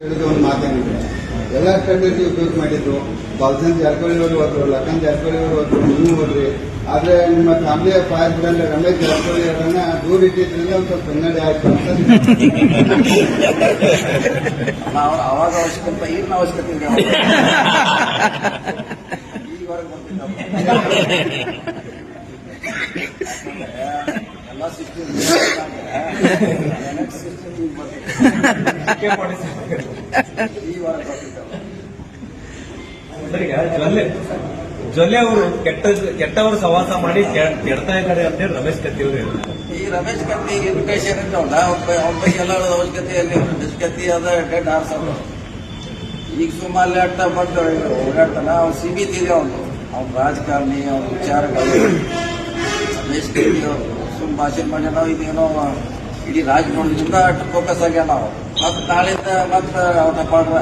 ಹೇಳಿದ ಒಂದು ಎಲ್ಲ ಸ್ಟ್ರಾಟಜಿ ಉಪಯೋಗ ಮಾಡಿದ್ರು. ಬಾಲ್ಸನ್ ಜಾರಕಿಹೊಳಿ ಅವರು ಹೋದ್ರು ಲಖನ್ ಜಾರಕಿಹೊಳಿ ಅವರು ಹೋದ್ರು ನೀವು ಹೋದ್ರಿ. ಆದ್ರೆ ನಿಮ್ಮ ಫ್ಯಾಮಿಲಿಯ ಬಂದ್ರೆ ರಮೇಶ್ ಜಾರಕಿಹೊಳಿ ಅವರನ್ನ ದೂರ ಇಟ್ಟಿದ್ರಿಂದ ಒಂದು ಸ್ವಲ್ಪ ಹಿನ್ನಡೆ ಆಯ್ತು ಅಂತ ನಾವು ಅವಾಗ ಅವಶ್ಯಕತೆ ಈಗಿನ ಅವಶ್ಯಕತೆ ಎಲ್ಲ ಸಿಸ್ಟಮ್ ಸಿಸ್ಟಮ್ ಜೊಲ್ಲೆ? ಜೊಲ್ಲೆ ಅವರು ಕೆಟ್ಟ, ಕೆಟ್ಟವರು ಸವಾಸ ಮಾಡಿ ಕೆಡ್ತಾ ಇದ್ದಾರೆ ಅಂತ ಹೇಳಿ ರಮೇಶ್ ಕತ್ತಿ ಅವರು ಈ ರಮೇಶ್ ಕತ್ತಿ ಅಂತ ಉಂಟ ಅವನ ಬಗ್ಗೆ ಎಲ್ಲ ಅವಶ್ಯಕತೆಯಲ್ಲಿ ಕತ್ತಿ ಅದ ಡೆಡ್ ಆರ್ಸಲ್ಲ ಈಗ ಸುಮಾರು ಆಡ್ತಾ ಬಂದು ಓಡಾಡ್ತಾನ. ಅವ್ನು ಸೀಮಿತ ಇದೆ ಅವನು. ಅವ್ನ ರಾಜಕಾರಣಿ, ಅವ್ನ ವಿಚಾರಗಳು. ರಮೇಶ್ ಕತ್ತಿ ಅವರು ಸುಮ್ ಭಾಷೆ ಮಾಡಿ ನಾವು ಇದೇನೋ ಇಡೀ ರಾಜಕಾರಣದಿಂದ ಅಷ್ಟು ಫೋಕಸ್ ಆಗ್ಯಾನ ನಾವು ಮತ್ತೆ ನಾಳಿಂದ ಮತ್ತೆ ಪಾಡ್ರ